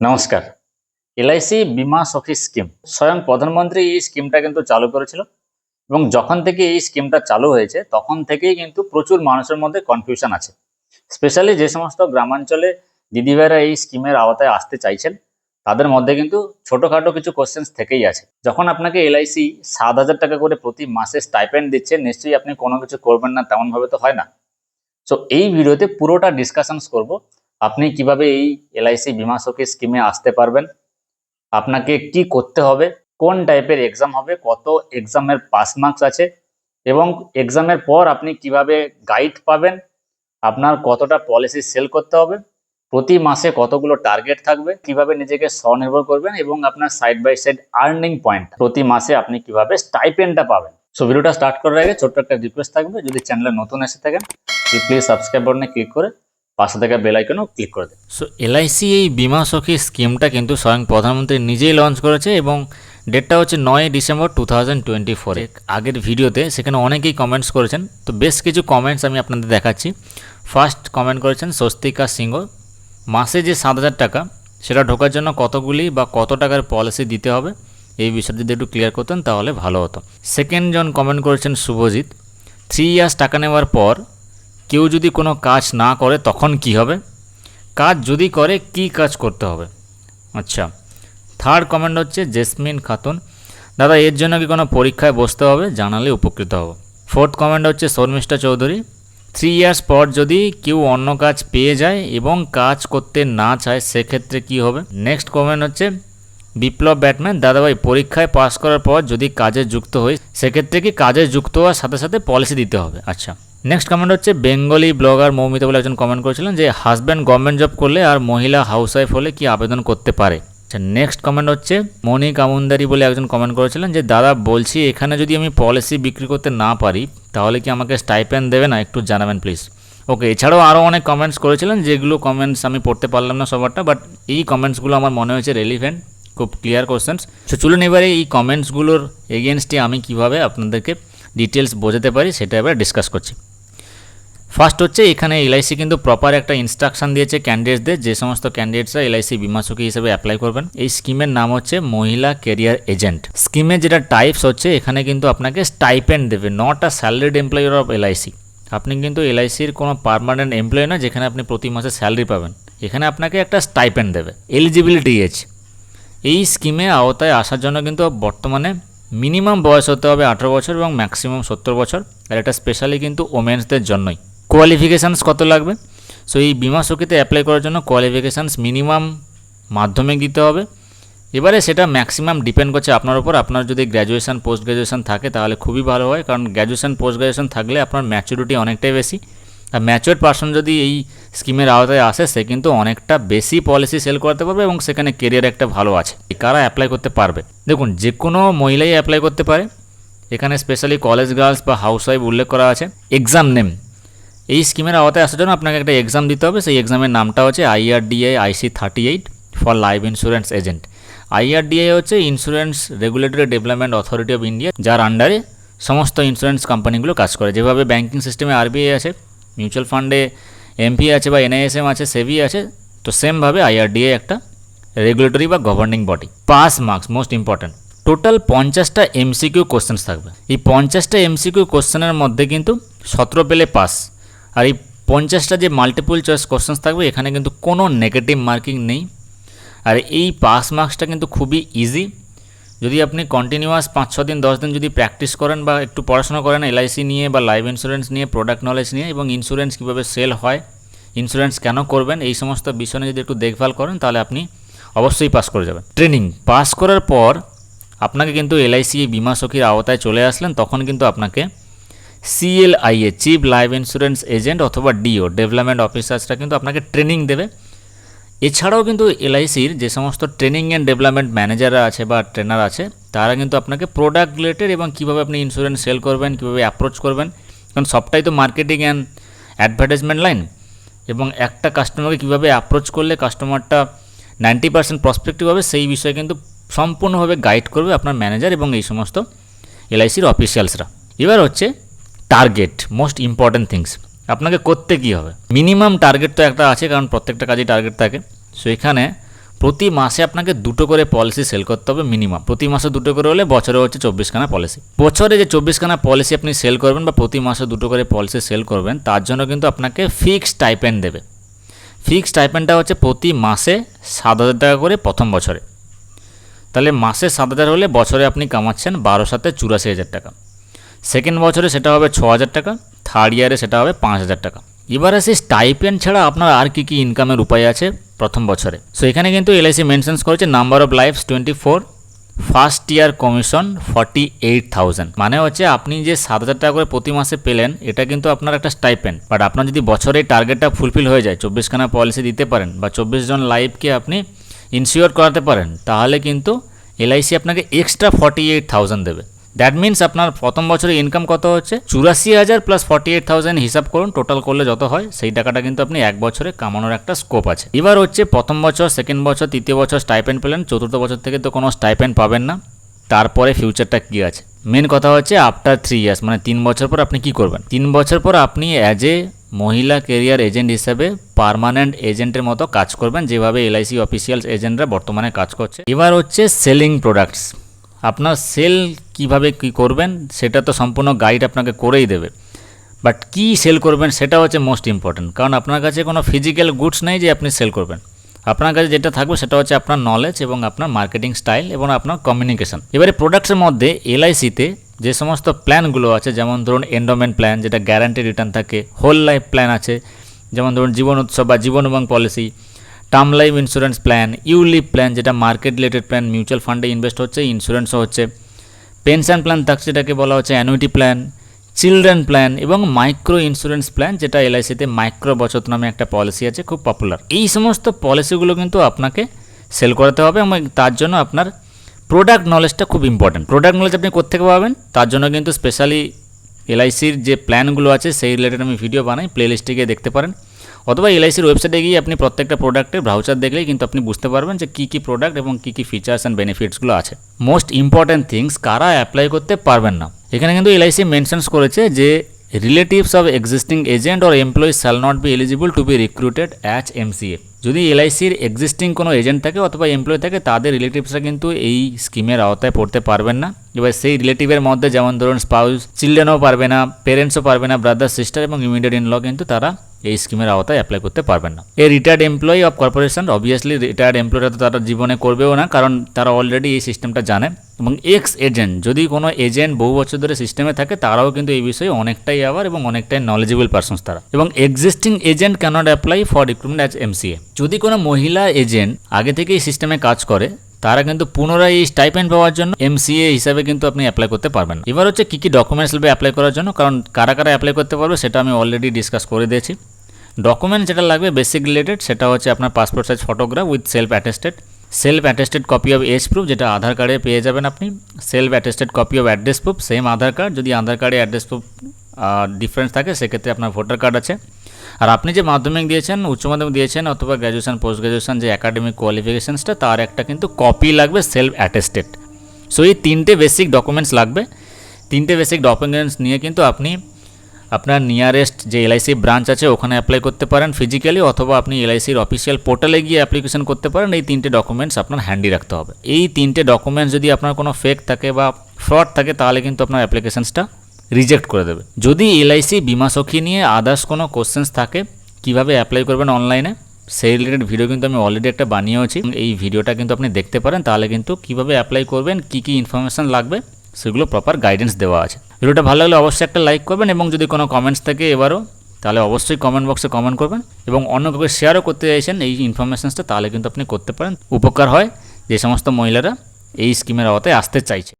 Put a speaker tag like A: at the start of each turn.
A: নমস্কার। এলআইসি বিমা সখী স্কিম। স্বয়ং প্রধানমন্ত্রী এই স্কিমটা কিন্তু চালু করেছিল এবং যখন থেকে এই স্কিমটা চালু হয়েছে, তখন থেকেই কিন্তু প্রচুর মানুষের মধ্যে কনফিউশন আছে। স্পেশালি যে সমস্ত গ্রামাঞ্চলে দিদিভাইরা এই স্কিমের আওতায় আসতে চাইছেন, তাদের মধ্যে কিন্তু ছোটোখাটো কিছু কোশ্চেন্স থেকেই আছে। যখন আপনাকে এলআইসি সাত হাজার টাকা করে প্রতি মাসে স্টাইপেন্ড দিচ্ছে, নিশ্চয়ই আপনি কোনো কিছু করবেন না, তেমনভাবে তো হয় না। সো এই ভিডিওতে পুরোটা ডিসকাশনস করব। আপনি কীভাবে এই এলআইসি বিমা সখী স্কিমে আসতে পারবেন? আপনাকে কি করতে হবে? কোন টাইপের এক্সাম হবে? কত এক্সামের পাস মার্কস আছে? এবং এক্সামের পর আপনি কীভাবে গাইড পাবেন? আপনার কতটা পলিসি সেল করতে হবে? প্রতি মাসে কতগুলো টার্গেট থাকবে? কীভাবে নিজেকে স্বনির্ভর করবেন? এবং আপনার side by side earning point প্রতি মাসে আপনি কীভাবে স্টাইপেন্ডটা পাবেন? সো ভিডিওটা স্টার্ট করার আগে ছোট্ট একটা রিকোয়েস্ট থাকবে। যদি চ্যানেলে নতুন এসে থাকেন প্লিজ সাবস্ক্রাইব বাটনে ক্লিক করে পাশে থাকা বেল আইকনও ক্লিক করে দেন
B: সো এলআইসি এই বিমা সখী স্কিমটা কিন্তু স্বয়ং প্রধানমন্ত্রী নিজেই লঞ্চ করেছে এবং ডেটটা হচ্ছে নয় ডিসেম্বর টু থাউজেন্ড টোয়েন্টি ফোরে আগের ভিডিওতে সেখানে অনেকেই কমেন্টস করেছেন। তো বেশ কিছু কমেন্টস আমি আপনাদের দেখাচ্ছি। ফার্স্ট কমেন্ট করেছেন স্বস্তিকা সিংহ। মাসে যে সাত হাজার টাকা, সেটা ঢোকার জন্য কতগুলি বা কত টাকার পলিসি দিতে হবে? এই বিষয়টা যদি একটু ক্লিয়ার করতেন তাহলে ভালো হতো। সেকেন্ড জন কমেন্ট করেছেন শুভজিৎ। থ্রি ইয়ার্স টাকা নেওয়ার পর কেউ যদি কোনো কাজ না করে, তখন কি হবে? কাজ যদি করে, কি কাজ করতে হবে? আচ্ছা থার্ড কমেন্ট হচ্ছে জেসমিন খাতুন। দাদা, এর জন্য কি কোনো পরীক্ষায় বসতে হবে? জানালে উপকৃত হব। ফোর্থ কমেন্ট হচ্ছে শর্মিষ্ঠা চৌধুরী। থ্রি ইয়ার্স পর যদি কেউ অন্য কাজ পেয়ে যায় এবং কাজ করতে না চায়, সেক্ষেত্রে কি হবে? নেক্সট কমেন্ট হচ্ছে বিপ্লব ব্যাটম্যান। দাদাভাই, পরীক্ষায় পাস করার পর যদি কাজে যুক্ত হই, সেক্ষেত্রে কি কাজে যুক্ত হওয়ার সাথে সাথে পলিসি দিতে হবে? আচ্ছা নেক্সট কমেন্ট হচ্ছে, বেঙ্গলি ব্লগার মৌমিতা বলে একজন কমেন্ট করেছিলেন যে হাজব্যান্ড গভর্নমেন্ট জব করলে আর মহিলা হাউসওয়াইফ হলে কি আবেদন করতে পারে? আচ্ছা নেক্সট কমেন্ট হচ্ছে, মনিক আমুন্দারি বলে একজন কমেন্ট করেছিলেন যে, দাদা, বলছি এখানে যদি আমি পলিসি বিক্রি করতে না পারি, তাহলে কি আমাকে স্টাইপেন্ড দেবে না? একটু জানাবেন প্লিজ ওকে এছাড়াও আরও অনেক কমেন্টস করেছিলেন, যেগুলো কমেন্টস আমি পড়তে পারলাম না সবারটা বাট এই কমেন্টসগুলো আমার মনে হয়েছে রেলিভেন্ট খুব ক্লিয়ার কোশ্চেন্স সো চলুন এবারে এই কমেন্টসগুলোর এগেনস্টে আমি কীভাবে আপনাদেরকে ডিটেলস বোঝাতে পারি, সেটা এবার ডিসকাস করছি। ফার্স্ট হচ্ছে এখানে এলআইসি কিন্তু প্রপার একটা ইনস্ট্রাকশন দিয়েছে ক্যান্ডিডেটসদের যে সমস্ত ক্যান্ডিডেটসরা এলআইসি বিমাসুকি হিসেবে অ্যাপ্লাই করবেন। এই স্কিমের নাম হচ্ছে মহিলা কেরিয়ার এজেন্ট স্কিমের যেটা টাইপস হচ্ছে, এখানে কিন্তু আপনাকে স্টাইপেন্ড দেবে not a salaried employer of LIC আপনি কিন্তু এলআইসির কোনো পারমানেন্ট এমপ্লয় না যেখানে আপনি প্রতি মাসে স্যালারি পাবেন। এখানে আপনাকে একটা স্টাইপেন্ড দেবে এলিজিবিলিটি এজ এই স্কিমে আওতায় আসার জন্য কিন্তু বর্তমানে মিনিমাম বয়স হতে হবে আঠেরো বছর এবং ম্যাক্সিমাম সত্তর বছর। আর এটা স্পেশালি কিন্তু ওমেন্সদের জন্যই। কোয়ালিফিকেশানস কত লাগবে? সো এই বিমা সখীতে অ্যাপ্লাই করার জন্য কোয়ালিফিকেশানস মিনিমাম মাধ্যমিক দিতে হবে। এবারে সেটা ম্যাক্সিমাম ডিপেন্ড করছে আপনার উপর। আপনার যদি গ্র্যাজুয়েশন পোস্ট গ্র্যাজুয়েশন থাকে, তাহলে খুবই ভালো হয়। কারণ গ্র্যাজুয়েশন পোস্ট গ্র্যাজুয়েশন থাকলে আপনার ম্যাচুরিটি অনেকটাই বেশি। আর ম্যাচুয়ার পার্সন যদি এই স্কিমের আওতায় আসে, সে কিন্তু অনেকটা বেশি পলিসি সেল করতে পারবে এবং সেখানে কেরিয়ার একটা ভালো আছে। কারা অ্যাপ্লাই করতে পারবে? দেখুন, যে কোনো মহিলাই অ্যাপ্লাই করতে পারে। এখানে স্পেশালি কলেজ গার্লস বা হাউস ওয়াইফ উল্লেখ করা আছে। এক্সাম নেম এই স্কিমের আওতায় আসার জন্য আপনাকে একটা এক্সাম দিতে হবে। সেই এক্সামের নামটা হচ্ছে IRDI IC thirty eight for life insurance agent IRDI হচ্ছে insurance regulatory development authority of India যার আন্ডারে সমস্ত ইন্স্যুরেন্স কোম্পানিগুলো কাজ করে। যেভাবে ব্যাঙ্কিং সিস্টেমে আরবিআই আছে মিউচুয়াল ফান্ডে এমপি আছে বা এনআইএসএম আছে সেভি আছে, তো সেমভাবে আইআরডিএ একটা রেগুলেটরি বা governing body pass marks most important total পঞ্চাশটা এমসিকিউ কোশ্চেন্স থাকবে। এই পঞ্চাশটা এমসিকিউ কোশ্চেনের মধ্যে কিন্তু সতেরো পেলে পাস আর এই পঞ্চাশটা যে মাল্টিপুল চয়েস কোশ্চেন্স থাকবে, এখানে কিন্তু কোনো নেগেটিভ মার্কিং নেই। আর এই পাস মার্কসটা কিন্তু খুবই ইজি যদি আপনি কন্টিনিউয়াস পাঁচ ছ দিন, দশ দিন যদি প্র্যাকটিস করেন বা একটু পড়াশোনা করেন এলআইসি নিয়ে বা লাইফ ইন্স্যুরেন্স নিয়ে প্রোডাক্ট নলেজ নিয়ে এবং ইন্স্যুরেন্স কীভাবে সেল হয় ইন্স্যুরেন্স কেন করবেন, এই সমস্ত বিষয় নিয়ে যদি একটু দেখভাল করেন, তাহলে আপনি অবশ্যই পাস করে যাবেন। ট্রেনিং পাস করার পর আপনাকে কিন্তু এলআইসি বিমা সখীর আওতায় চলে আসলেন, তখন কিন্তু আপনাকে CLIA chief life insurance agent অথবা ডিও ডেভেলপমেন্ট অফিসার্সরা কিন্তু আপনাকে ট্রেনিং দেবে। এছাড়াও কিন্তু এলআইসির যে সমস্ত ট্রেনিং অ্যান্ড ডেভেলপমেন্ট ম্যানেজাররা আছে বা ট্রেনার আছে, তারা কিন্তু আপনাকে প্রোডাক্ট রিলেটেড এবং কীভাবে আপনি ইন্স্যুরেন্স সেল করবেন, কীভাবে অ্যাপ্রোচ করবেন। কারণ সবটাই তো মার্কেটিং অ্যান্ড অ্যাডভার্টাইজমেন্ট লাইন এবং একটা কাস্টমারকে কীভাবে অ্যাপ্রোচ করলে কাস্টমারটা নাইনটি পার্সেন্ট প্রসপেক্টিভ হবে, সেই বিষয়ে কিন্তু সম্পূর্ণভাবে গাইড করবে আপনার ম্যানেজার এবং এই সমস্ত এলআইসির অফিসিয়ালসরা এবার হচ্ছে টার্গেট মোস্ট ইম্পর্ট্যান্ট থিংস আপনাকে করতে কী হবে? মিনিমাম টার্গেট তো একটা আছে, কারণ প্রত্যেকটা কাজে টার্গেট থাকে। সো এখানে প্রতি মাসে আপনাকে দুটো করে পলিসি সেল করতে হবে মিনিমাম প্রতি মাসে দুটো করে হলে বছরে হচ্ছে চব্বিশখানা পলিসি বছরে যে চব্বিশখানা পলিসি আপনি সেল করবেন বা প্রতি মাসে দুটো করে পলিসি সেল করবেন, তার জন্য কিন্তু আপনাকে ফিক্সড টাইপেন্ড দেবে। ফিক্সড টাইপেন্ডটা হচ্ছে প্রতি মাসে সাত হাজার টাকা করে প্রথম বছরে। তাহলে মাসে সাত হাজার হলে বছরে আপনি কামাচ্ছেন বারো সাথে চুরাশি হাজার টাকা। সেকেন্ড বছরে সেটা হবে ছ হাজার টাকা থার্ড ইয়ারে সেটা হবে পাঁচ হাজার টাকা। এবার আসি স্টাইপেন্ড ছাড়া আপনার আর কী কী ইনকামের উপায় আছে প্রথম বছরে। সো এখানে কিন্তু এলআইসি মেনশনস করেছে number of lifes twenty four first year commission forty eight thousand মানে হচ্ছে আপনি যে সাত হাজার টাকা করে প্রতি মাসে পেলেন, এটা কিন্তু আপনার একটা স্টাইপেন্ড বাট আপনার যদি বছরে টার্গেটটা ফুলফিল হয়ে যায়, চব্বিশখানা পলিসি দিতে পারেন বা চব্বিশ জন লাইফকে আপনি ইনশিওর করাতে পারেন, তাহলে কিন্তু এলআইসি আপনাকে এক্সট্রা ফর্টি এইট থাউজেন্ড দেবে। দ্যাট মিন্স আপনার প্রথম বছরে ইনকাম কত হচ্ছে? চুরাশি হাজার প্লাস ফর্টি এইট থাউজেন্ড হিসাব করুন টোটাল করলে যত হয়, সেই টাকাটা কিন্তু আপনি এক বছরে কামানোর একটা স্কোপ আছে। এবার হচ্ছে প্রথম বছর সেকেন্ড বছর, তৃতীয় বছর স্টাইপেন্ড পেলেন, চতুর্থ বছর থেকে তো কোনো স্টাইপেন্ড পাবেন না। তারপরে ফিউচারটা কী আছে? মেন কথা হচ্ছে আফটার থ্রি ইয়ার্স মানে তিন বছর পর আপনি কি করবেন? তিন বছর পর আপনি অ্যাজ এ মহিলা কেরিয়ার এজেন্ট হিসেবে পার্মানেন্ট এজেন্টের মতো কাজ করবেন, যেভাবে এলআইসি অফিসিয়ালস এজেন্টরা বর্তমানে কাজ করছে। এবার হচ্ছে সেলিং প্রোডাক্টস আপনার সেল কীভাবে কি করবেন, সেটা তো সম্পূর্ণ গাইড আপনাকে করেই দেবে। বাট কি সেল করবেন, সেটা হচ্ছে মোস্ট ইম্পর্ট্যান্ট কারণ আপনার কাছে কোনো ফিজিক্যাল গুডস নেই যে আপনি সেল করবেন। আপনার কাছে যেটা থাকবে, সেটা হচ্ছে আপনার নলেজ এবং আপনার মার্কেটিং স্টাইল এবং আপনার কমিউনিকেশন এবারে প্রোডাক্টসের মধ্যে এলআইসিতে যে সমস্ত প্ল্যানগুলো আছে, যেমন ধরুন এন্ডোমেন্ট প্ল্যান যেটা গ্যারান্টি রিটার্ন থাকে হোল লাইফ প্ল্যান আছে, যেমন ধরুন জীবন উৎসব বা জীবন এবং policy term life insurance plan ULIP plan যেটা মার্কেট রিলেটেড প্ল্যান মিউচুয়াল ফান্ডে ইনভেস্ট হচ্ছে ইন্স্যুরেন্সও হচ্ছে। পেনশন প্ল্যান থাকছে যেটাকে বলা হচ্ছে অ্যানুইটি প্ল্যান চিলড্রেন প্ল্যান এবং মাইক্রো ইন্স্যুরেন্স প্ল্যান যেটা এলআইসিতে মাইক্রো বচত নামে একটা পলিসি আছে, খুব পপুলার এই সমস্ত পলিসিগুলো কিন্তু আপনাকে সেল করাতে হবে এবং তার জন্য আপনার প্রোডাক্ট নলেজটা খুব ইম্পর্টেন্ট প্রোডাক্ট নলেজ আপনি কোথেকে পাবেন? তার জন্য কিন্তু স্পেশালি এলআইসির যে প্ল্যানগুলো আছে, সেই রিলেটেড আমি ভিডিও বানাই প্লে লিস্টে গিয়ে দেখতে পারেন। অথবা এলআইসির ওয়েবসাইটে গিয়ে আপনি প্রত্যেকটা প্রোডাক্টের ব্রাউচার দেখলেই কিন্তু আপনি বুঝতে পারবেন যে কী কী প্রোডাক্ট এবং কী কী ফিচার্স অ্যান্ড বেনিফিটসগুলো আছে। মোস্ট ইম্পর্ট্যান্ট থিংস কারা অ্যাপ্লাই করতে পারবেন না। এখানে কিন্তু এলআইসি মেনশনস করেছে যে relatives of existing agent or employee shall not be eligible to be recruited as MCA যদি এলআইসির এক্সিস্টিং কোনো এজেন্ট থাকে অথবা এমপ্লয়ি থাকে, তাদের রিলেটিভসরা কিন্তু এই স্কিমের আওতায় পড়তে পারবেন না। এবার সেই রিলেটিভের মধ্যে যেমন ধরুন স্পাউস চিলড্রেনও পারবে না পেরেন্টসও পারবে না ব্রাদার সিস্টার এবং ইমিডিয়েট ইন ল কিন্তু তারা এই স্কিমের আওতায় অ্যাপ্লাই করতে পারবেন না। এই retired employee of corporation obviously retired এমপ্লয়িরা তো তারা জীবনে করবেও না, কারণ তারা অলরেডি এই সিস্টেমটা জানে। এবং এক্স এজেন্ট যদি কোনো এজেন্ট বহু বছর ধরে সিস্টেমে থাকে, তারাও কিন্তু এই বিষয়ে অনেকটাই আবার এবং অনেকটাই নলেজেবল পারসনস তারা। এবং existing agent cannot apply for recruitment as MCA যদি কোনো মহিলা এজেন্ট আগে থেকেই সিস্টেমে কাজ করে তারা কিন্তু পুনরায় এই স্টাইপেন্ড পাওয়ার জন্য এমসিএ হিসাবে কিন্তু আপনি অ্যাপ্লাই করতে পারবেন এবার হচ্ছে কী কী ডকুমেন্টস লাগবে অ্যাপ্লাই করার জন্য? কারণ কারা কারা অ্যাপ্লাই করতে পারবে সেটা আমি অলরেডি ডিসকাস করে দিয়েছি। ডকুমেন্ট যেটা লাগবে বেসিক রিলেটেড সেটা হচ্ছে আপনার passport size photograph with self attested self attested copy of age proof যেটা আধার কার্ডে পেয়ে যাবেন আপনি। Self attested copy of address proof same Aadhaar card যদি আধার কার্ডে অ্যাড্রেস প্রুফ ডিফারেন্স থাকে, সেক্ষেত্রে আপনার ভোটার কার্ড আছে। আর আপনি যে মাধ্যমিক দিয়েছেন, উচ্চ মাধ্যমিক দিয়েছেন অথবা গ্র্যাজুয়েশন পোস্ট গ্র্যাজুয়েশন যে একাডেমিক কোয়ালিফিকেশানসটা তার একটা কিন্তু কপি লাগবে সেলফ অ্যাটেস্টেড সো এই তিনটে বেসিক ডকুমেন্টস লাগবে। তিনটে বেসিক ডকুমেন্টস নিয়ে কিন্তু আপনি আপনার নিয়ারেস্ট যে এলআইসি ব্রাঞ্চ আছে, ওখানে অ্যাপ্লাই করতে পারেন ফিজিক্যালি অথবা আপনি এলআইসির অফিসিয়াল পোর্টালে গিয়ে অ্যাপ্লিকেশন করতে পারেন। এই তিনটে ডকুমেন্টস আপনার হ্যান্ডি রাখতে হবে। এই তিনটে ডকুমেন্টস যদি আপনার কোনো ফেক থাকে বা ফ্রড থাকে, তাহলে কিন্তু আপনার অ্যাপ্লিকেশনসটা রিজেক্ট করে দেবে। যদি এলআইসি, বিমা সখী নিয়ে আদার্স কোনো কোশ্চেন্স থাকে, কীভাবে অ্যাপ্লাই করবেন অনলাইনে সেই রিলেটেড ভিডিও কিন্তু আমি অলরেডি একটা বানিয়েওছি। এই ভিডিওটা কিন্তু আপনি দেখতে পারেন, তাহলে কিন্তু কীভাবে অ্যাপ্লাই করবেন, কি কি ইনফরমেশন লাগবে, সেগুলো প্রপার গাইডেন্স দেওয়া আছে। ভিডিওটা ভালো লাগলে অবশ্যই একটা লাইক করবেন, এবং যদি কোনো কমেন্টস থাকে এবারও, তাহলে অবশ্যই কমেন্ট বক্সে কমেন্ট করবেন, এবং অন্য কাউকে শেয়ারও করতে চাইছেন, এই ইনফরমেশনসটা তাহলে কিন্তু আপনি করতে পারেন। উপকার হয় যে সমস্ত মহিলারা এই স্কিমের আওতায় আসতে চাইছে।